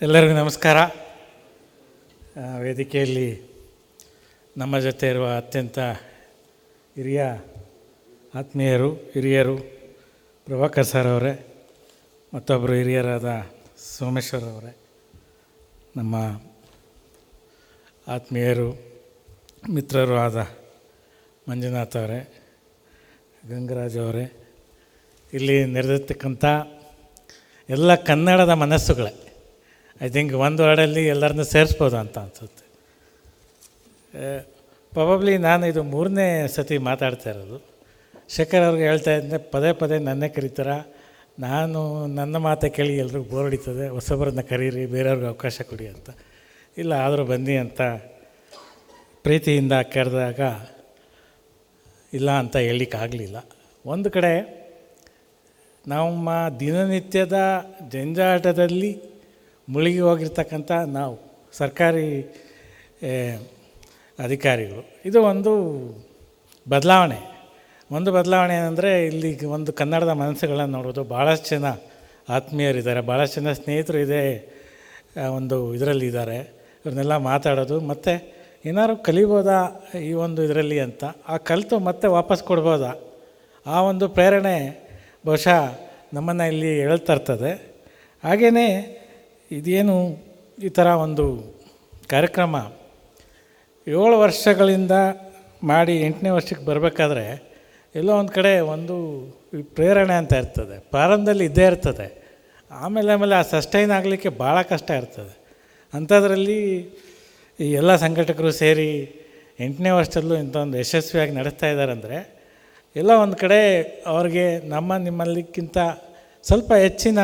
ಎಲ್ಲರಿಗೂ ನಮಸ್ಕಾರ. ವೇದಿಕೆಯಲ್ಲಿ ನಮ್ಮ ಜೊತೆ ಇರುವ ಅತ್ಯಂತ ಹಿರಿಯ ಆತ್ಮೀಯರು, ಹಿರಿಯರು ಪ್ರಭಾಕರ್ ಸರ್ ಅವರೇ ಮತ್ತೊಬ್ಬರು ಹಿರಿಯರಾದ ಸೋಮೇಶ್ವರ್ ಅವರೇ, ನಮ್ಮ ಆತ್ಮೀಯರು, ಮಿತ್ರರು ಆದ ಮಂಜುನಾಥ್ ಅವರೇ, ಗಂಗರಾಜ್ ಅವರೇ, ಇಲ್ಲಿ ನೆರೆದಿರ್ತಕ್ಕಂಥ ಎಲ್ಲ ಕನ್ನಡದ ಮನಸ್ಸುಗಳೇ ಐ ಥಿಂಕ್ ಒಂದು ವರ್ಡಲ್ಲಿ ಎಲ್ಲರನ್ನೂ ಸೇರಿಸ್ಬೋದು ಅಂತ ಅನಿಸುತ್ತೆ. ಪ್ರಾಬಬ್ಲಿ ನಾನು ಇದು ಮೂರನೇ ಸತಿ ಮಾತಾಡ್ತಾ ಇರೋದು. ಶೇಖರ್ ಅವ್ರಿಗೆ ಹೇಳ್ತಾ ಇದ್ದೆ, ಪದೇ ಪದೇ ನನ್ನೇ ಕರೀತಾರ? ನಾನು ನನ್ನ ಮಾತೆ ಕೇಳಿ ಎಲ್ರಿಗೂ ಬೋರ್ ಹೊಡಿತದೆ, ಹೊಸಬರನ್ನ ಕರೀರಿ, ಬೇರೆಯವ್ರಿಗೆ ಅವಕಾಶ ಕೊಡಿ ಅಂತ. ಇಲ್ಲ, ಆದರೂ ಬನ್ನಿ ಅಂತ ಪ್ರೀತಿಯಿಂದ ಕರೆದಾಗ ಇಲ್ಲ ಅಂತ ಹೇಳಲಿಕ್ಕಾಗಲಿಲ್ಲ. ಒಂದು ಕಡೆ, ನಮ್ಮ ದಿನನಿತ್ಯದ ಜಂಜಾಟದಲ್ಲಿ ಮುಳುಗಿ ಹೋಗಿರ್ತಕ್ಕಂಥ ನಾವು ಸರ್ಕಾರಿ ಅಧಿಕಾರಿಗಳು. ಇದು ಒಂದು ಬದಲಾವಣೆ. ಒಂದು ಬದಲಾವಣೆ ಏನಂದರೆ ಇಲ್ಲಿ ಒಂದು ಕನ್ನಡದ ಮನಸ್ಸುಗಳನ್ನು ನೋಡೋದು. ಭಾಳಷ್ಟು ಜನ ಆತ್ಮೀಯರಿದ್ದಾರೆ. ಭಾಳಷ್ಟು ಜನ ಸ್ನೇಹಿತರು ಇದೆ ಒಂದು ಇದರಲ್ಲಿ ಇದ್ದಾರೆ. ಇವ್ರನ್ನೆಲ್ಲ ಮಾತಾಡೋದು. ಮತ್ತು ಏನಾದ್ರು ಕಲಿಬೋದಾ ಈ ಒಂದು ಇದರಲ್ಲಿ ಅಂತ. ಆ ಕಲಿತು ಮತ್ತೆ ವಾಪಸ್ ಕೊಡ್ಬೋದಾ? ಆ ಒಂದು ಪ್ರೇರಣೆ ಬಹುಶಃ ನಮ್ಮನ್ನು ಇಲ್ಲಿ ಹೇಳ್ತಾ ಇರ್ತದೆ. ಹಾಗೆಯೇ ಇದೇನು ಈ ಥರ ಒಂದು ಕಾರ್ಯಕ್ರಮ? ಏಳು ವರ್ಷಗಳಿಂದ ಮಾಡಿ ಎಂಟನೇ ವರ್ಷಕ್ಕೆ ಬರಬೇಕಾದ್ರೆ ಎಲ್ಲೋ ಒಂದು ಕಡೆ ಒಂದು ಪ್ರೇರಣೆ ಅಂತ ಇರ್ತದೆ. ಪ್ರಾರಂಭದಲ್ಲಿ ಇದ್ದೇ ಇರ್ತದೆ. ಆಮೇಲೆ ಆಮೇಲೆ ಆ ಸಸ್ಟೈನ್ ಆಗಲಿಕ್ಕೆ ಭಾಳ ಕಷ್ಟ ಇರ್ತದೆ. ಅಂಥದ್ರಲ್ಲಿ ಈ ಎಲ್ಲ ಸಂಘಟಕರು ಸೇರಿ ಎಂಟನೇ ವರ್ಷದಲ್ಲೂ ಇಂಥ ಒಂದು ಯಶಸ್ವಿಯಾಗಿ ನಡೆಸ್ತಾ ಇದ್ದಾರೆ ಅಂದರೆ ಎಲ್ಲ ಒಂದು ಕಡೆ ಅವ್ರಿಗೆ ನಮ್ಮ ನಿಮ್ಮಲ್ಲಿಕ್ಕಿಂತ ಸ್ವಲ್ಪ ಹೆಚ್ಚಿನ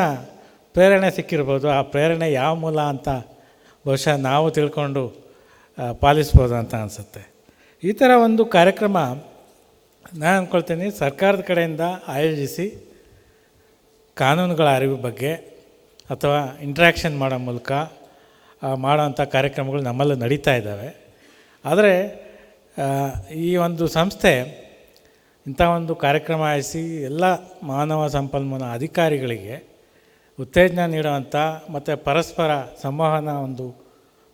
ಪ್ರೇರಣೆ ಸಿಕ್ಕಿರ್ಬೋದು. ಆ ಪ್ರೇರಣೆ ಯಾವ ಮೂಲ ಅಂತ ಬಹುಶಃ ನಾವು ತಿಳ್ಕೊಂಡು ಪಾಲಿಸ್ಬೋದು ಅಂತ ಅನಿಸುತ್ತೆ. ಈ ಥರ ಒಂದು ಕಾರ್ಯಕ್ರಮ ನಾನು ಅಂದ್ಕೊಳ್ತೀನಿ ಸರ್ಕಾರದ ಕಡೆಯಿಂದ ಆಯೋಜಿಸಿ ಕಾನೂನುಗಳ ಅರಿವು ಬಗ್ಗೆ ಅಥವಾ ಇಂಟ್ರ್ಯಾಕ್ಷನ್ ಮಾಡೋ ಮೂಲಕ ಮಾಡೋವಂಥ ಕಾರ್ಯಕ್ರಮಗಳು ನಮ್ಮಲ್ಲಿ ನಡೀತಾ ಇದ್ದಾವೆ. ಆದರೆ ಈ ಒಂದು ಸಂಸ್ಥೆ ಇಂಥ ಒಂದು ಕಾರ್ಯಕ್ರಮ ಆಯಿಸಿ ಎಲ್ಲ ಮಾನವ ಸಂಪನ್ಮೂಲ ಅಧಿಕಾರಿಗಳಿಗೆ ಉತ್ತೇಜನ ನೀಡುವಂಥ ಮತ್ತು ಪರಸ್ಪರ ಸಂವಹನ ಒಂದು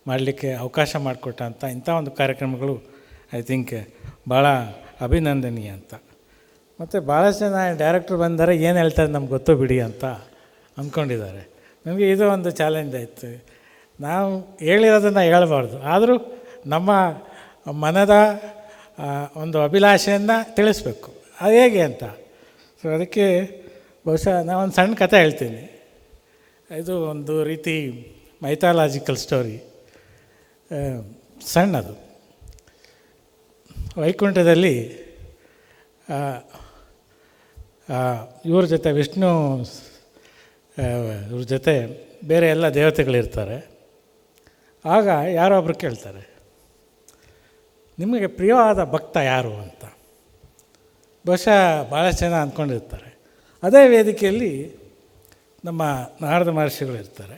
ಮಾಡಲಿಕ್ಕೆ ಅವಕಾಶ ಮಾಡಿಕೊಟ್ಟಂಥ ಇಂಥ ಒಂದು ಕಾರ್ಯಕ್ರಮಗಳು ಐ ಥಿಂಕ್ ಭಾಳ ಅಭಿನಂದನೀಯ ಅಂತ. ಮತ್ತು ಭಾಳಷ್ಟು ಜನ ಡೈರೆಕ್ಟ್ರ್ ಬಂದರೆ ಏನು ಹೇಳ್ತಾರೆ ನಮ್ಗೆ ಗೊತ್ತು ಬಿಡಿ ಅಂತ ಅಂದ್ಕೊಂಡಿದ್ದಾರೆ. ನಮಗೆ ಇದು ಒಂದು ಚಾಲೆಂಜ್ ಆಯಿತು. ನಾವು ಹೇಳಿರೋದನ್ನು ಹೇಳಬಾರ್ದು. ಆದರೂ ನಮ್ಮ ಮನದ ಒಂದು ಅಭಿಲಾಷೆಯನ್ನು ತಿಳಿಸ್ಬೇಕು. ಅದು ಹೇಗೆ ಅಂತ. ಸೊ ಅದಕ್ಕೆ ಬಹುಶಃ ನಾನು ಒಂದು ಸಣ್ಣ ಕಥೆ ಹೇಳ್ತೀನಿ. ಇದು ಒಂದು ರೀತಿ ಮೈಥಾಲಾಜಿಕಲ್ ಸ್ಟೋರಿ ಸಣ್ಣದು. ವೈಕುಂಠದಲ್ಲಿ ಇವ್ರ ಜೊತೆ ವಿಷ್ಣು ಇವ್ರ ಜೊತೆ ಬೇರೆ ಎಲ್ಲ ದೇವತೆಗಳಿರ್ತಾರೆ ಆಗ ಯಾರೋ ಒಬ್ರು ಕೇಳ್ತಾರೆ, ನಿಮಗೆ ಪ್ರಿಯವಾದ ಭಕ್ತ ಯಾರು? ಅಂತ. ಬಹುಶಃ ಭಾಳ ಜನ ಅಂದ್ಕೊಂಡಿರ್ತಾರೆ. ಅದೇ ವೇದಿಕೆಯಲ್ಲಿ ನಮ್ಮ ನಾರದ ಮಹರ್ಷಿಗಳು ಇರ್ತಾರೆ.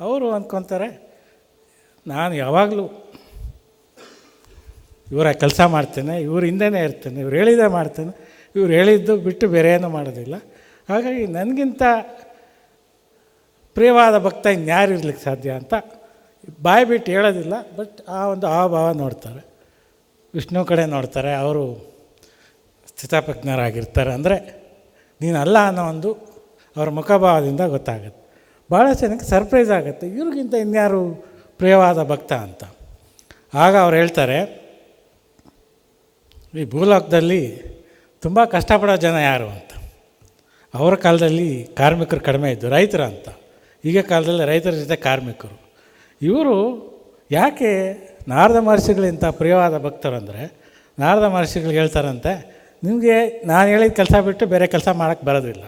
ಅವರು ಅಂದ್ಕೊತಾರೆ ನಾನು ಯಾವಾಗಲೂ ಇವರ ಕೆಲಸ ಮಾಡ್ತೇನೆ, ಇವ್ರ ಹಿಂದೆನೇ ಇರ್ತೇನೆ, ಇವ್ರು ಹೇಳಿದ್ದೇ ಮಾಡ್ತೇನೆ, ಇವ್ರು ಹೇಳಿದ್ದು ಬಿಟ್ಟು ಬೇರೆ ಏನೂ ಮಾಡೋದಿಲ್ಲ. ಹಾಗಾಗಿ ನನಗಿಂತ ಪ್ರಿಯವಾದ ಭಕ್ತ ಇನ್ಯಾರು ಇರ್ಲಿಕ್ಕೆ ಸಾಧ್ಯ ಅಂತ ಬಾಯಿ ಬಿಟ್ಟು ಹೇಳೋದಿಲ್ಲ, ಬಟ್ ಆ ಒಂದು ಹಾವಭಾವ ನೋಡ್ತಾರೆ. ವಿಷ್ಣು ಕಡೆ ನೋಡ್ತಾರೆ, ಅವರು ಸ್ಥಿತಾಪಜ್ಞರಾಗಿರ್ತಾರೆ. ಅಂದರೆ ನೀನಲ್ಲ ಅನ್ನೋ ಒಂದು ಅವ್ರ ಮುಖಭಾವದಿಂದ ಗೊತ್ತಾಗುತ್ತೆ. ಭಾಳ ಜನಕ್ಕೆ ಸರ್ಪ್ರೈಸ್ ಆಗುತ್ತೆ. ಇವ್ರಿಗಿಂತ ಇನ್ಯಾರು ಪ್ರಿಯವಾದ ಭಕ್ತ ಅಂತ. ಆಗ ಅವ್ರು ಹೇಳ್ತಾರೆ, ಈ ಭೂಲೋಕದಲ್ಲಿ ತುಂಬ ಕಷ್ಟಪಡೋ ಜನ ಯಾರು ಅಂತ? ಅವರ ಕಾಲದಲ್ಲಿ ಕಾರ್ಮಿಕರು ಕಡಿಮೆ ಇದ್ದು, ರೈತರು ಅಂತ. ಈಗ ಕಾಲದಲ್ಲಿ ರೈತರ ಜೊತೆ ಕಾರ್ಮಿಕರು. ಇವರು ಯಾಕೆ ನಾರದ ಮಹರ್ಷಿಗಳಿಂತ ಪ್ರಿಯವಾದ ಭಕ್ತರು ಅಂದರೆ, ನಾರದ ಮಹರ್ಷಿಗಳು ಹೇಳ್ತಾರಂತೆ, ನಿಮಗೆ ನಾನು ಹೇಳಿದ ಕೆಲಸ ಬಿಟ್ಟು ಬೇರೆ ಕೆಲಸ ಮಾಡೋಕ್ಕೆ ಬರೋದಿಲ್ಲ.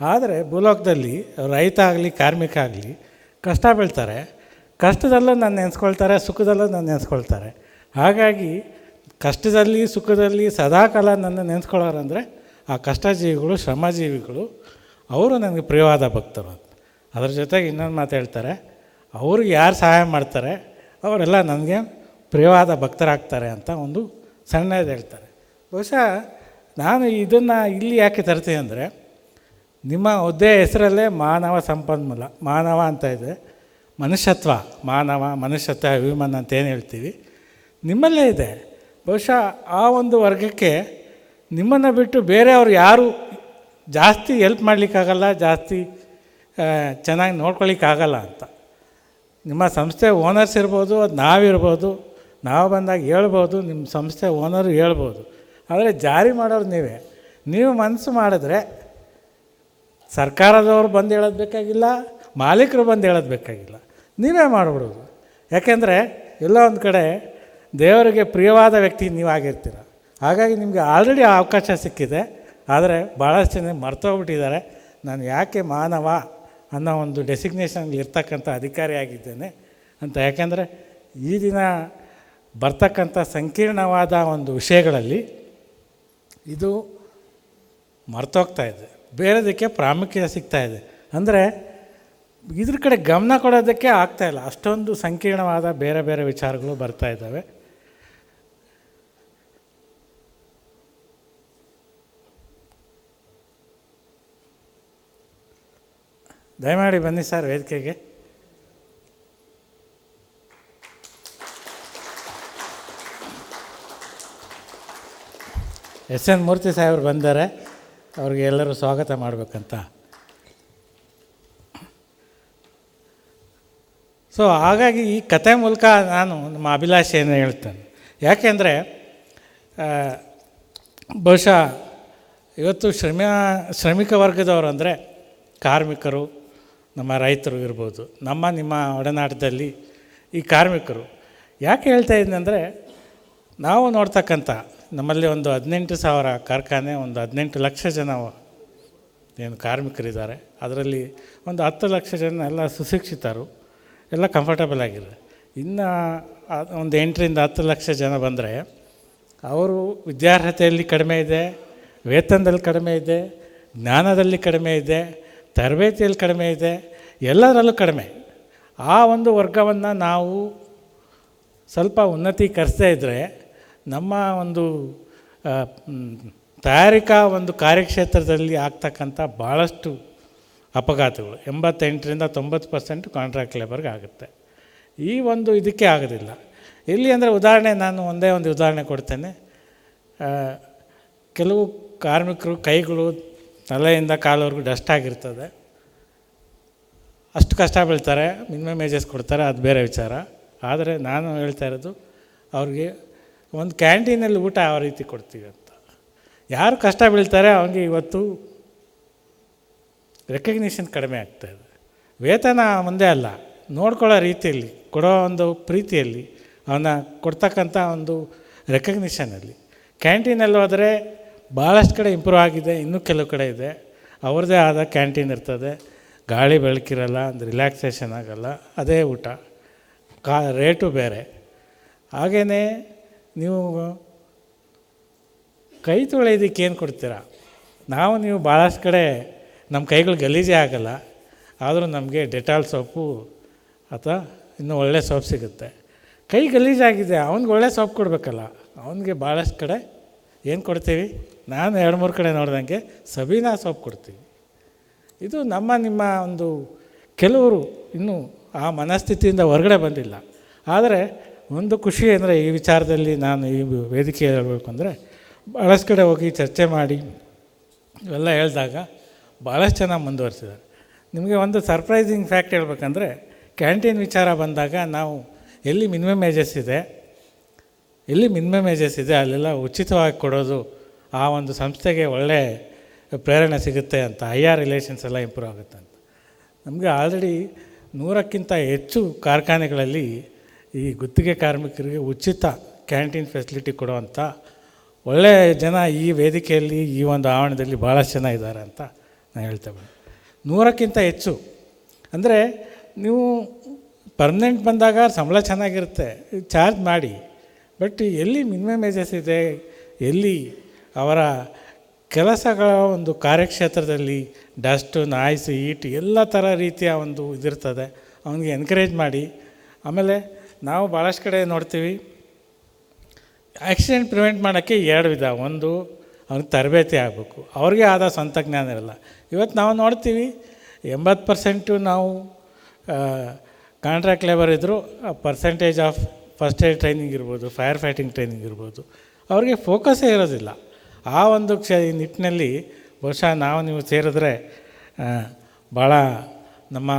ಆದರೆ ಭೂಲೋಕದಲ್ಲಿ ರೈತ ಆಗಲಿ, ಕಾರ್ಮಿಕ ಆಗಲಿ ಕಷ್ಟ ಬೀಳ್ತಾರೆ. ಕಷ್ಟದಲ್ಲೂ ನಾನು ನೆನೆಸ್ಕೊಳ್ತಾರೆ ಸುಖದಲ್ಲೂ ನಾನು ನೆನೆಸ್ಕೊಳ್ತಾರೆ ಹಾಗಾಗಿ ಕಷ್ಟದಲ್ಲಿ, ಸುಖದಲ್ಲಿ ಸದಾಕಾಲ ನನ್ನ ನೆನೆಸ್ಕೊಳ್ಳೋರಂದರೆ ಆ ಕಷ್ಟಜೀವಿಗಳು, ಶ್ರಮಜೀವಿಗಳು. ಅವರು ನನಗೆ ಪ್ರಿಯವಾದ ಭಕ್ತರು ಅಂತ. ಅದ್ರ ಜೊತೆಗೆ ಇನ್ನೊಂದು ಮಾತು ಹೇಳ್ತಾರೆ, ಅವ್ರಿಗೆ ಯಾರು ಸಹಾಯ ಮಾಡ್ತಾರೆ, ಅವರೆಲ್ಲ ನನಗೆ ಪ್ರಿಯವಾದ ಭಕ್ತರಾಗ್ತಾರೆ ಅಂತ ಒಂದು ಸಣ್ಣದು ಹೇಳ್ತಾರೆ. ಬಹುಶಃ ನಾನು ಇದನ್ನು ಇಲ್ಲಿ ಯಾಕೆ ತರ್ತೀನಿ ಅಂದರೆ ನಿಮ್ಮ ಹುದ್ದೆ ಹೆಸರಲ್ಲೇ ಮಾನವ ಸಂಪನ್ಮೂಲ, ಮಾನವ ಅಂತ ಇದೆ. ಮನುಷ್ಯತ್ವ, ಮಾನವ, ಮನುಷ್ಯತ್ವ ಅಭಿಮಾನ ಅಂತ ಏನು ಹೇಳ್ತೀವಿ? ನಿಮ್ಮಲ್ಲೇ ಇದೆ. ಬಹುಶಃ ಆ ಒಂದು ವರ್ಗಕ್ಕೆ ನಿಮ್ಮನ್ನು ಬಿಟ್ಟು ಬೇರೆಯವರು ಯಾರು ಜಾಸ್ತಿ ಎಲ್ಪ್ ಮಾಡಲಿಕ್ಕಾಗಲ್ಲ, ಜಾಸ್ತಿ ಚೆನ್ನಾಗಿ ನೋಡ್ಕೊಳ್ಳಿಕ್ಕಾಗಲ್ಲ ಅಂತ. ನಿಮ್ಮ ಸಂಸ್ಥೆ ಓನರ್ಸ್ ಇರ್ಬೋದು, ಅದು ನಾವಿರ್ಬೋದು, ನಾವು ಬಂದಾಗ ಹೇಳ್ಬೋದು, ನಿಮ್ಮ ಸಂಸ್ಥೆ ಓನರು ಹೇಳ್ಬೋದು. ಆದರೆ ಜಾರಿ ಮಾಡೋರು ನೀವೇ. ನೀವು ಮನಸ್ಸು ಮಾಡಿದ್ರೆ ಸರ್ಕಾರದವ್ರು ಬಂದು ಹೇಳೋದು ಬೇಕಾಗಿಲ್ಲ, ಮಾಲೀಕರು ಬಂದು ಹೇಳೋದು ಬೇಕಾಗಿಲ್ಲ. ನೀವೇ ಮಾಡಿಬಿಡೋದು. ಯಾಕೆಂದರೆ ಎಲ್ಲ ಒಂದು ಕಡೆ ದೇವರಿಗೆ ಪ್ರಿಯವಾದ ವ್ಯಕ್ತಿ ನೀವಾಗಿರ್ತೀರ ಹಾಗಾಗಿ ನಿಮಗೆ ಆಲ್ರೆಡಿ ಅವಕಾಶ ಸಿಕ್ಕಿದೆ. ಆದರೆ ಭಾಳಷ್ಟು ಜನ ಮರ್ತೋಗ್ಬಿಟ್ಟಿದ್ದಾರೆ. ನಾನು ಯಾಕೆ ಮಾನವ ಅನ್ನೋ ಒಂದು ಡೆಸಿಗ್ನೇಷನ್ಗೆ ಇರ್ತಕ್ಕಂಥ ಅಧಿಕಾರಿಯಾಗಿದ್ದೇನೆ ಅಂತ. ಯಾಕೆಂದರೆ ಈ ದಿನ ಬರ್ತಕ್ಕಂಥ ಸಂಕೀರ್ಣವಾದ ಒಂದು ವಿಷಯಗಳಲ್ಲಿ ಇದು ಮರ್ತೋಗ್ತಾ ಇದೆ. ಬೇರೆದಕ್ಕೆ ಪ್ರಾಮುಖ್ಯತೆ ಸಿಗ್ತಾ ಇದೆ. ಅಂದರೆ ಇದ್ರ ಕಡೆ ಗಮನ ಕೊಡೋದಕ್ಕೆ ಆಗ್ತಾ ಇಲ್ಲ. ಅಷ್ಟೊಂದು ಸಂಕೀರ್ಣವಾದ ಬೇರೆ ಬೇರೆ ವಿಚಾರಗಳು ಬರ್ತಾ ಇದ್ದಾವೆ. ದಯಮಾಡಿ ಬನ್ನಿ ಸರ್ ವೇದಿಕೆಗೆ. ಎಸ್ ಎನ್ ಮೂರ್ತಿ ಸಾಹೇಬ್ರು ಬಂದ್ದಾರೆ ಅವ್ರಿಗೆ ಎಲ್ಲರೂ ಸ್ವಾಗತ ಮಾಡಬೇಕಂತ. ಸೊ ಹಾಗಾಗಿ ಈ ಕತೆ ಮೂಲಕ ನಾನು ನಮ್ಮ ಅಭಿಲಾಷೆಯನ್ನು ಹೇಳ್ತೇನೆ. ಯಾಕೆಂದರೆ ಬಹುಶಃ ಇವತ್ತು ಶ್ರಮ, ಶ್ರಮಿಕ ವರ್ಗದವರು ಅಂದರೆ ಕಾರ್ಮಿಕರು, ನಮ್ಮ ರೈತರು ಇರ್ಬೋದು, ನಮ್ಮ, ನಿಮ್ಮ ಒಡನಾಟದಲ್ಲಿ ಈ ಕಾರ್ಮಿಕರು. ಯಾಕೆ ಹೇಳ್ತಾ ಅಂದರೆ, ನಾವು ನೋಡ್ತಕ್ಕಂಥ ನಮ್ಮಲ್ಲಿ ಒಂದು ಹದಿನೆಂಟು ಸಾವಿರ ಕಾರ್ಖಾನೆ, ಒಂದು ಹದಿನೆಂಟು ಲಕ್ಷ ಜನ ಏನು ಕಾರ್ಮಿಕರಿದ್ದಾರೆ. ಅದರಲ್ಲಿ ಒಂದು ಹತ್ತು ಲಕ್ಷ ಜನ ಎಲ್ಲ ಸುಶಿಕ್ಷಿತರು, ಎಲ್ಲ ಕಂಫರ್ಟಬಲ್ ಆಗಿದ್ದಾರೆ. ಇನ್ನು ಒಂದು ಎಂಟರಿಂದ ಹತ್ತು ಲಕ್ಷ ಜನ ಬಂದರೆ, ಅವರು ವಿದ್ಯಾರ್ಹತೆಯಲ್ಲಿ ಕಡಿಮೆ ಇದೆ, ವೇತನದಲ್ಲಿ ಕಡಿಮೆ ಇದೆ, ಜ್ಞಾನದಲ್ಲಿ ಕಡಿಮೆ ಇದೆ, ತರಬೇತಿಯಲ್ಲಿ ಕಡಿಮೆ ಇದೆ, ಎಲ್ಲದರಲ್ಲೂ ಕಡಿಮೆ. ಆ ಒಂದು ವರ್ಗವನ್ನು ನಾವು ಸ್ವಲ್ಪ ಉನ್ನತೀಕರಿಸ್ತಾ ಇದ್ದರೆ ನಮ್ಮ ಒಂದು ತಯಾರಿಕಾ ಒಂದು ಕಾರ್ಯಕ್ಷೇತ್ರದಲ್ಲಿ ಆಗ್ತಕ್ಕಂಥ ಭಾಳಷ್ಟು ಅಪಘಾತಗಳು. ಎಂಬತ್ತೆಂಟರಿಂದ ತೊಂಬತ್ತು ಪರ್ಸೆಂಟ್ ಕಾಂಟ್ರಾಕ್ಟ್ ಲೇಬರ್ಗೆ ಆಗುತ್ತೆ. ಈ ಒಂದು ಇದಕ್ಕೆ ಆಗೋದಿಲ್ಲ. ಇಲ್ಲಿ ಅಂದರೆ ಉದಾಹರಣೆ ನಾನು ಒಂದೇ ಒಂದು ಉದಾಹರಣೆ ಕೊಡ್ತೇನೆ. ಕೆಲವು ಕಾರ್ಮಿಕರು ಕೈಗಳು ತಲೆಯಿಂದ ಕಾಲವರೆಗೂ ಡಸ್ಟ್ ಆಗಿರ್ತದೆ. ಅಷ್ಟು ಕಷ್ಟ ಬೀಳ್ತಾರೆ, ಮಿನಿಮಮ್ ಏಜಸ್ ಕೊಡ್ತಾರೆ, ಅದು ಬೇರೆ ವಿಚಾರ. ಆದರೆ ನಾನು ಹೇಳ್ತಾ ಇರೋದು, ಅವ್ರಿಗೆ ಒಂದು ಕ್ಯಾಂಟೀನಲ್ಲಿ ಊಟ ಯಾವ ರೀತಿ ಕೊಡ್ತೀವಿ ಅಂತ. ಯಾರು ಕಷ್ಟ ಬೀಳ್ತಾರೆ ಅವನಿಗೆ ಇವತ್ತು ರೆಕಗ್ನಿಷನ್ ಕಡಿಮೆ ಆಗ್ತಾ ಇದೆ. ವೇತನ ಒಂದೇ ಅಲ್ಲ, ನೋಡ್ಕೊಳ್ಳೋ ರೀತಿಯಲ್ಲಿ, ಕೊಡೋ ಒಂದು ಪ್ರೀತಿಯಲ್ಲಿ ಅವನ ಕೊಡ್ತಕ್ಕಂಥ ಒಂದು ರೆಕಗ್ನಿಷನಲ್ಲಿ ಕ್ಯಾಂಟೀನಲ್ಲಿ ಹೋದರೆ ಭಾಳಷ್ಟು ಕಡೆ ಇಂಪ್ರೂವ್ ಆಗಿದೆ, ಇನ್ನೂ ಕೆಲವು ಕಡೆ ಇದೆ. ಅವ್ರದ್ದೇ ಆದ ಕ್ಯಾಂಟೀನ್ ಇರ್ತದೆ. ಗಾಳಿ ಬೆಳಕಿರಲ್ಲ ಅಂದರೆ ರಿಲ್ಯಾಕ್ಸೇಷನ್ ಆಗಲ್ಲ, ಅದೇ ಊಟ. ಕಾ ರೇಟು ಬೇರೆ. ಹಾಗೆಯೇ ನೀವು ಕೈ ತೊಳೆಯೋದಕ್ಕೆ ಏನು ಕೊಡ್ತೀರಾ? ನಾವು ನೀವು ಭಾಳಷ್ಟು ಕಡೆ ನಮ್ಮ ಕೈಗಳು ಗಲೀಜೇ ಆಗಲ್ಲ, ಆದರೂ ನಮಗೆ ಡೆಟಾಲ್ ಸೋಪು ಅಥವಾ ಇನ್ನೂ ಒಳ್ಳೆ ಸೋಪ್ ಸಿಗುತ್ತೆ. ಕೈ ಗಲೀಜಾಗಿದೆ ಅವ್ನಿಗೆ ಒಳ್ಳೆ ಸೋಪ್ ಕೊಡಬೇಕಲ್ಲ, ಅವನಿಗೆ ಭಾಳಷ್ಟು ಕಡೆ ಏನು ಕೊಡ್ತೀವಿ? ನಾನು ಎರಡು ಮೂರು ಕಡೆ ನೋಡ್ದಂಗೆ ಸಬೀನಾ ಸೋಪ್ ಕೊಡ್ತೀವಿ. ಇದು ನಮ್ಮ ನಿಮ್ಮ ಒಂದು ಕೆಲವರು ಇನ್ನೂ ಆ ಮನಸ್ಥಿತಿಯಿಂದ ಹೊರಗಡೆ ಬಂದಿಲ್ಲ. ಆದರೆ ಒಂದು ಖುಷಿ ಅಂದರೆ ಈ ವಿಚಾರದಲ್ಲಿ ನಾನು ಈ ವೇದಿಕೆ ಹೇಳಬೇಕು ಅಂದರೆ ಭಾಳಷ್ಟು ಕಡೆ ಹೋಗಿ ಚರ್ಚೆ ಮಾಡಿ ಇವೆಲ್ಲ ಹೇಳಿದಾಗ ಭಾಳಷ್ಟು ಚೆನ್ನಾಗಿ ಮುಂದುವರಿಸಿದ್ದಾರೆ. ನಿಮಗೆ ಒಂದು ಸರ್ಪ್ರೈಸಿಂಗ್ ಫ್ಯಾಕ್ಟ್ ಹೇಳ್ಬೇಕಂದ್ರೆ ಕ್ಯಾಂಟೀನ್ ವಿಚಾರ ಬಂದಾಗ ನಾವು ಎಲ್ಲಿ ಮಿನಿಮಮ್ ಏಜಸ್ ಇದೆ, ಎಲ್ಲಿ ಮಿನಿಮಮ್ ಏಜಸ್ ಇದೆ ಅಲ್ಲೆಲ್ಲ ಉಚಿತವಾಗಿ ಕೊಡೋದು ಆ ಒಂದು ಸಂಸ್ಥೆಗೆ ಒಳ್ಳೆ ಪ್ರೇರಣೆ ಸಿಗುತ್ತೆ ಅಂತ ಐ ಆರ್ ರಿಲೇಷನ್ಸ್ ಎಲ್ಲ ಇಂಪ್ರೂವ್ ಆಗುತ್ತೆ ಅಂತ. ನಮಗೆ ಆಲ್ರೆಡಿ ನೂರಕ್ಕಿಂತ ಹೆಚ್ಚು ಕಾರ್ಖಾನೆಗಳಲ್ಲಿ ಈ ಗುತ್ತಿಗೆ ಕಾರ್ಮಿಕರಿಗೆ ಉಚಿತ ಕ್ಯಾಂಟೀನ್ ಫೆಸಿಲಿಟಿ ಕೊಡುವಂಥ ಒಳ್ಳೆಯ ಜನ ಈ ವೇದಿಕೆಯಲ್ಲಿ ಈ ಒಂದು ಆವರಣದಲ್ಲಿ ಭಾಳಷ್ಟು ಜನ ಇದ್ದಾರೆ ಅಂತ ನಾನು ಹೇಳ್ತೇವೆ ನೂರಕ್ಕಿಂತ ಹೆಚ್ಚು. ಅಂದರೆ ನೀವು ಪರ್ಮನೆಂಟ್ ಬಂದಾಗ ಸಂಬಳ ಚೆನ್ನಾಗಿರುತ್ತೆ ಚಾರ್ಜ್ ಮಾಡಿ. ಬಟ್ ಎಲ್ಲಿ ಮಿನಿಮಮ್ ಏಜಸ್ ಇದೆ, ಎಲ್ಲಿ ಅವರ ಕೆಲಸಗಳ ಒಂದು ಕಾರ್ಯಕ್ಷೇತ್ರದಲ್ಲಿ ಡಸ್ಟು ನಾಯ್ಸು ಈಟ್ ಎಲ್ಲ ಥರ ರೀತಿಯ ಒಂದು ಇದಿರ್ತದೆ, ಅವನಿಗೆ ಎನ್ಕರೇಜ್ ಮಾಡಿ. ಆಮೇಲೆ ನಾವು ಭಾಳಷ್ಟು ಕಡೆ ನೋಡ್ತೀವಿ. ಆಕ್ಸಿಡೆಂಟ್ ಪ್ರಿವೆಂಟ್ ಮಾಡೋಕ್ಕೆ ಎರಡು ವಿಧ. ಒಂದು, ಅವ್ನಿಗೆ ತರಬೇತಿ ಆಗಬೇಕು. ಅವ್ರಿಗೆ ಆದ ಸ್ವಂತ ಜ್ಞಾನ ಇರಲ್ಲ. ಇವತ್ತು ನಾವು ನೋಡ್ತೀವಿ, ಎಂಬತ್ತು ಪರ್ಸೆಂಟು ನಾವು ಕಾಂಟ್ರಾಕ್ಟ್ ಲೇಬರ್ ಇದ್ದರೂ percentage of first aid training ಇರ್ಬೋದು ಫೈರ್ ಫೈಟಿಂಗ್ ಟ್ರೈನಿಂಗ್ ಇರ್ಬೋದು. ಅವ್ರಿಗೆ ಫೋಕಸ್ಸೇ ಇರೋದಿಲ್ಲ. ಆ ಒಂದು ಕ್ಷ ನಿಟ್ಟಿನಲ್ಲಿ ಬಹುಶಃ ನಾವು ನೀವು ಸೇರಿದ್ರೆ ಭಾಳ ನಮ್ಮ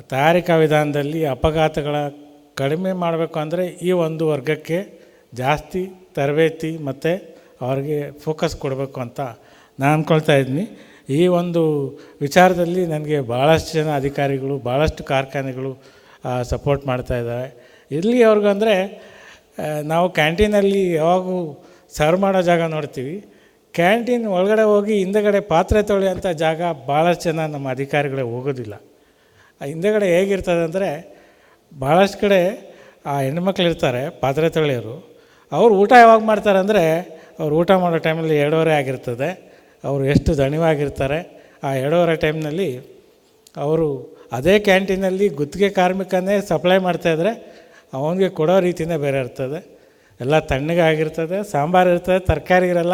ತಯಾರಿಕಾ ವಿಧಾನದಲ್ಲಿ ಅಪಘಾತಗಳ ಕಡಿಮೆ ಮಾಡಬೇಕು ಅಂದರೆ ಈ ಒಂದು ವರ್ಗಕ್ಕೆ ಜಾಸ್ತಿ ತರಬೇತಿ ಮತ್ತು ಅವ್ರಿಗೆ ಫೋಕಸ್ ಕೊಡಬೇಕು ಅಂತ ನಾನು ಅಂದ್ಕೊಳ್ತಾ ಇದ್ದೀನಿ. ಈ ಒಂದು ವಿಚಾರದಲ್ಲಿ ನನಗೆ ಭಾಳಷ್ಟು ಜನ ಅಧಿಕಾರಿಗಳು ಭಾಳಷ್ಟು ಕಾರ್ಖಾನೆಗಳು ಸಪೋರ್ಟ್ ಮಾಡ್ತಾ ಇದ್ದಾರೆ ಇಲ್ಲಿಯವ್ರಿಗೂ ಅಂದರೆ ನಾವು ಕ್ಯಾಂಟೀನಲ್ಲಿ ಯಾವಾಗೂ ಸರ್ವ್ ಮಾಡೋ ಜಾಗ ನೋಡ್ತೀವಿ. ಕ್ಯಾಂಟೀನ್ ಒಳಗಡೆ ಹೋಗಿ ಹಿಂದೆಗಡೆ ಪಾತ್ರೆ ತೊಳೆಯೋಂಥ ಜಾಗ ಭಾಳಷ್ಟು ಜನ ನಮ್ಮ ಅಧಿಕಾರಿಗಳೇ ಹೋಗೋದಿಲ್ಲ. ಹಿಂದೆಗಡೆ ಹೇಗಿರ್ತದೆ ಅಂದರೆ ಭಾಳಷ್ಟು ಕಡೆ ಆ ಹೆಣ್ಮಕ್ಳು ಇರ್ತಾರೆ, ಪಾತ್ರೆ ತೊಳೆಯೋರು. ಅವರು ಊಟ ಯಾವಾಗ ಮಾಡ್ತಾರೆ ಅಂದರೆ, ಅವ್ರು ಊಟ ಮಾಡೋ ಟೈಮಲ್ಲಿ ಎರಡೂವರೆ ಆಗಿರ್ತದೆ. ಅವರು ಎಷ್ಟು ದಣಿವಾಗಿರ್ತಾರೆ. ಆ ಎರಡೂವರೆ ಟೈಮ್ನಲ್ಲಿ ಅವರು ಅದೇ ಕ್ಯಾಂಟೀನಲ್ಲಿ ಗುತ್ತಿಗೆ ಕಾರ್ಮಿಕನೇ ಸಪ್ಲೈ ಮಾಡ್ತಾಯಿದ್ರೆ ಅವನಿಗೆ ಕೊಡೋ ರೀತಿಯೇ ಬೇರೆ ಇರ್ತದೆ. ಎಲ್ಲ ತಣ್ಣಗೆ ಆಗಿರ್ತದೆ, ಸಾಂಬಾರು ಇರ್ತದೆ, ತರಕಾರಿ ಇರಲ್ಲ.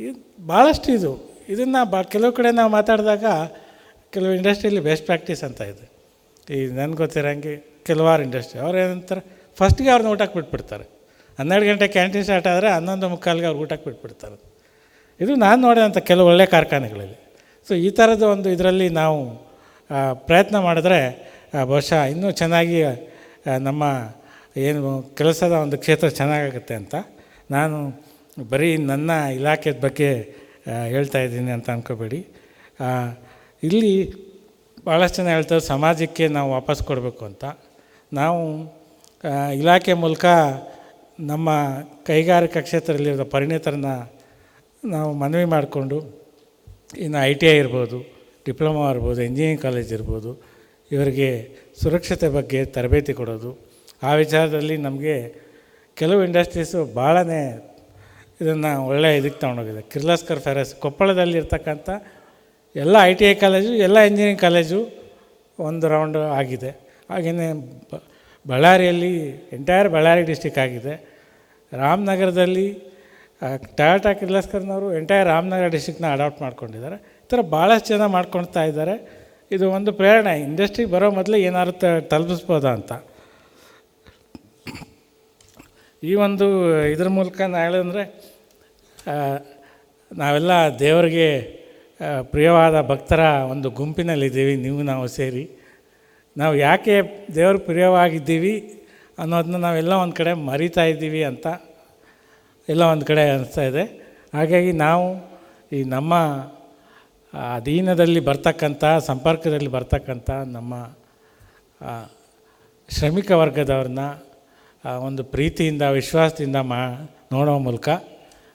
ಇದು ಭಾಳಷ್ಟು ಇದು. ಇದನ್ನು ಬಾ, ಕೆಲವು ಕಡೆ ನಾವು ಮಾತಾಡಿದಾಗ ಕೆಲವು ಇಂಡಸ್ಟ್ರಿಯಲ್ಲಿ ಬೆಸ್ಟ್ ಪ್ರಾಕ್ಟೀಸ್ ಅಂತ ಇದೆ. ಈ ನನಗೆ ಗೊತ್ತಿರೋಂಗೆ ಕೆಲವಾರು ಇಂಡಸ್ಟ್ರಿ. ಅವ್ರು ಏನಂತಾರೆ ಫಸ್ಟ್ಗೆ ಅವ್ರನ್ನ ಊಟಕ್ಕೆ ಬಿಟ್ಬಿಡ್ತಾರೆ. ಹನ್ನೆರಡು ಗಂಟೆ ಕ್ಯಾಂಟೀನ್ ಸ್ಟಾರ್ಟ್ ಆದರೆ ಹನ್ನೊಂದು ಮುಕ್ಕಾಲಿಗೆ ಅವ್ರು ಊಟಕ್ಕೆ ಬಿಟ್ಬಿಡ್ತಾರೆ. ಇದು ನಾನು ನೋಡಿದಂಥ ಕೆಲವು ಒಳ್ಳೆಯ ಕಾರ್ಖಾನೆಗಳಲ್ಲಿ. ಸೊ ಈ ಥರದ ಒಂದು ಇದರಲ್ಲಿ ನಾವು ಪ್ರಯತ್ನ ಮಾಡಿದ್ರೆ ಬಹುಶಃ ಇನ್ನೂ ಚೆನ್ನಾಗಿ ನಮ್ಮ ಏನು ಕೆಲಸದ ಒಂದು ಕ್ಷೇತ್ರ ಚೆನ್ನಾಗಾಗುತ್ತೆ ಅಂತ ನಾನು ಬರೀ ನನ್ನ ಇಲಾಖೆದ ಬಗ್ಗೆ ಹೇಳ್ತಾ ಇದ್ದೀನಿ ಅಂತ ಅಂದ್ಕೋಬೇಡಿ ಇಲ್ಲಿ ಭಾಳಷ್ಟು ಜನ ಹೇಳ್ತಾರೆ, ಸಮಾಜಕ್ಕೆ ನಾವು ವಾಪಸ್ ಕೊಡಬೇಕು ಅಂತ. ನಾವು ಇಲಾಖೆ ಮೂಲಕ ನಮ್ಮ ಕೈಗಾರಿಕಾ ಕ್ಷೇತ್ರದಲ್ಲಿರೋ ಪರಿಣಿತರನ್ನ ನಾವು ಮನವಿ ಮಾಡಿಕೊಂಡು, ಇನ್ನು ಐ ಟಿ ಐ ಇರ್ಬೋದು, ಡಿಪ್ಲೊಮಾ ಇರ್ಬೋದು, ಇಂಜಿನಿಯರಿಂಗ್ ಕಾಲೇಜ್ ಇರ್ಬೋದು, ಇವರಿಗೆ ಸುರಕ್ಷತೆ ಬಗ್ಗೆ ತರಬೇತಿ ಕೊಡೋದು, ಆ ವಿಚಾರದಲ್ಲಿ ನಮಗೆ ಕೆಲವು ಇಂಡಸ್ಟ್ರೀಸು ಭಾಳನೇ ಇದನ್ನು ಒಳ್ಳೆಯ ಇದಕ್ಕೆ ತೊಗೊಂಡೋಗಿದೆ. ಕಿರ್ಲಾಸ್ಕರ್ ಫೆರಸ್ ಕೊಪ್ಪಳದಲ್ಲಿರ್ತಕ್ಕಂಥ ಎಲ್ಲ ಐ ಟಿ ಐ ಕಾಲೇಜು, ಎಲ್ಲ ಇಂಜಿನಿಯರಿಂಗ್ ಕಾಲೇಜು ಒಂದು ರೌಂಡ್ ಆಗಿದೆ. ಹಾಗೆಯೇ ಬಳ್ಳಾರಿಯಲ್ಲಿ ಎಂಟೈರ್ ಬಳ್ಳಾರಿ ಡಿಸ್ಟಿಕ್ ಆಗಿದೆ. ರಾಮನಗರದಲ್ಲಿ ಟಾಟಾ ಕಿರ್ಲಸ್ಕರ್ನವರು ಎಂಟೈರ್ ರಾಮನಗರ ಡಿಸ್ಟಿಕ್ನ ಅಡಾಪ್ಟ್ ಮಾಡ್ಕೊಂಡಿದ್ದಾರೆ. ಈ ಥರ ಭಾಳಷ್ಟು ಜನ ಮಾಡ್ಕೊಳ್ತಾ ಇದ್ದಾರೆ. ಇದು ಒಂದು ಪ್ರೇರಣೆ. ಇಂಡಸ್ಟ್ರಿಗೆ ಬರೋ ಮೊದಲೇ ತ- ತಲುಪಿಸ್ಬೋದಾ ಅಂತ. ಈ ಒಂದು, ಇದ್ರ ಮೂಲಕ ನಾನು ಹೇಳಂದರೆ ನಾವೆಲ್ಲ ದೇವರಿಗೆ ಪ್ರಿಯವಾದ ಭಕ್ತರ ಒಂದು ಗುಂಪಿನಲ್ಲಿದ್ದೀವಿ, ನೀವು, ನಾವು ಸೇರಿ. ನಾವು ಯಾಕೆ ದೇವ್ರ ಪ್ರಿಯವಾಗಿದ್ದೀವಿ ಅನ್ನೋದನ್ನ ನಾವೆಲ್ಲ ಒಂದು ಕಡೆ ಮರಿತಾ ಇದ್ದೀವಿ ಅಂತ ಎಲ್ಲ ಒಂದು ಕಡೆ ಅನಿಸ್ತಾ ಇದೆ. ಹಾಗಾಗಿ ನಾವು ಈ ನಮ್ಮ ಅಧೀನದಲ್ಲಿ ಬರ್ತಕ್ಕಂಥ, ಸಂಪರ್ಕದಲ್ಲಿ ಬರ್ತಕ್ಕಂಥ ನಮ್ಮ ಶ್ರಮಿಕ ವರ್ಗದವ್ರನ್ನ ಒಂದು ಪ್ರೀತಿಯಿಂದ, ವಿಶ್ವಾಸದಿಂದ ಮಾ, ನೋಡೋ ಮೂಲಕ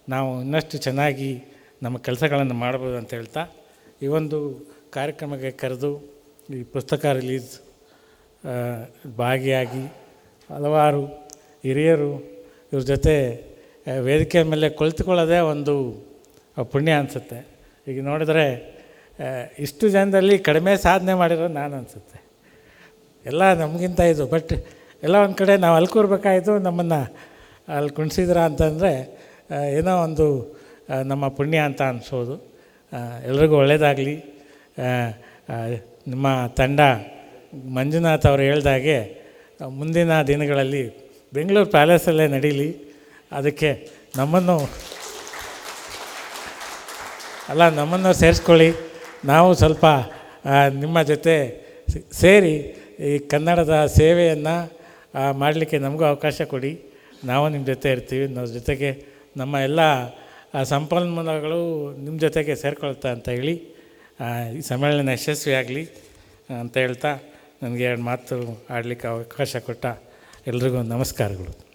ನಾವು ಇನ್ನಷ್ಟು ಚೆನ್ನಾಗಿ ನಮ್ಮ ಕೆಲಸಗಳನ್ನು ಮಾಡ್ಬೋದು ಅಂತ ಹೇಳ್ತಾ ಈ ಒಂದು ಕಾರ್ಯಕ್ರಮಕ್ಕೆ ಕರೆದು ಈ ಪುಸ್ತಕ ರಿಲೀಸ್ ಭಾಗಿಯಾಗಿ ಹಲವಾರು ಹಿರಿಯರು ಇವ್ರ ಜೊತೆ ವೇದಿಕೆ ಮೇಲೆ ಕುಳಿತುಕೊಳ್ಳೋದೇ ಒಂದು ಪುಣ್ಯ ಅನಿಸುತ್ತೆ. ಈಗ ನೋಡಿದರೆ ಇಷ್ಟು ಜನದಲ್ಲಿ ಕಡಿಮೆ ಸಾಧನೆ ಮಾಡಿರೋ ನಾನು ಅನಿಸುತ್ತೆ. ಎಲ್ಲ ನಮಗಿಂತ ಇದು, ಬಟ್ ಎಲ್ಲ ಒಂದು ಕಡೆ ನಾವು ಅಲ್ಲಿ ಕೂರ್ಬೇಕಾಯಿತು, ನಮ್ಮನ್ನು ಅಲ್ಲಿ ಕುಣಿಸಿದ್ರ ಅಂತಂದರೆ ಏನೋ ಒಂದು ನಮ್ಮ ಪುಣ್ಯ ಅಂತ ಅನಿಸೋದು. ಎಲ್ರಿಗೂ ಒಳ್ಳೆಯದಾಗಲಿ ನಿಮ್ಮ ತಂಡ ಮಂಜುನಾಥ್ ಅವರು ಹೇಳ್ದಾಗೆ, ಮುಂದಿನ ದಿನಗಳಲ್ಲಿ ಬೆಂಗಳೂರು ಪ್ಯಾಲೇಸಲ್ಲೇ ನಡೀಲಿ. ಅದಕ್ಕೆ ನಮ್ಮನ್ನು, ಅಲ್ಲ, ನಮ್ಮನ್ನು ಸೇರಿಸ್ಕೊಳ್ಳಿ. ನಾವು ಸ್ವಲ್ಪ ನಿಮ್ಮ ಜೊತೆ ಸೇರಿ ಈ ಕನ್ನಡದ ಸೇವೆಯನ್ನು ಮಾಡಲಿಕ್ಕೆ ನಮಗೂ ಅವಕಾಶ ಕೊಡಿ. ನಾವು ನಿಮ್ಮ ಜೊತೆ ಇರ್ತೀವಿ. ನಮ್ಮ ಜೊತೆಗೆ ನಮ್ಮ ಎಲ್ಲ ಸಂಪನ್ಮೂಲಗಳು ನಿಮ್ಮ ಜೊತೆಗೆ ಸೇರ್ಕೊಳ್ತಾ ಅಂತ ಹೇಳಿ ಈ ಸಮ್ಮೇಳನ ಯಶಸ್ವಿಯಾಗಲಿ ಅಂತ ಹೇಳ್ತಾ ನನಗೆ ಎರಡು ಮಾತು ಆಡಲಿಕ್ಕೆ ಅವಕಾಶ ಕೊಟ್ಟ ಎಲ್ರಿಗೂ ನಮಸ್ಕಾರಗಳು.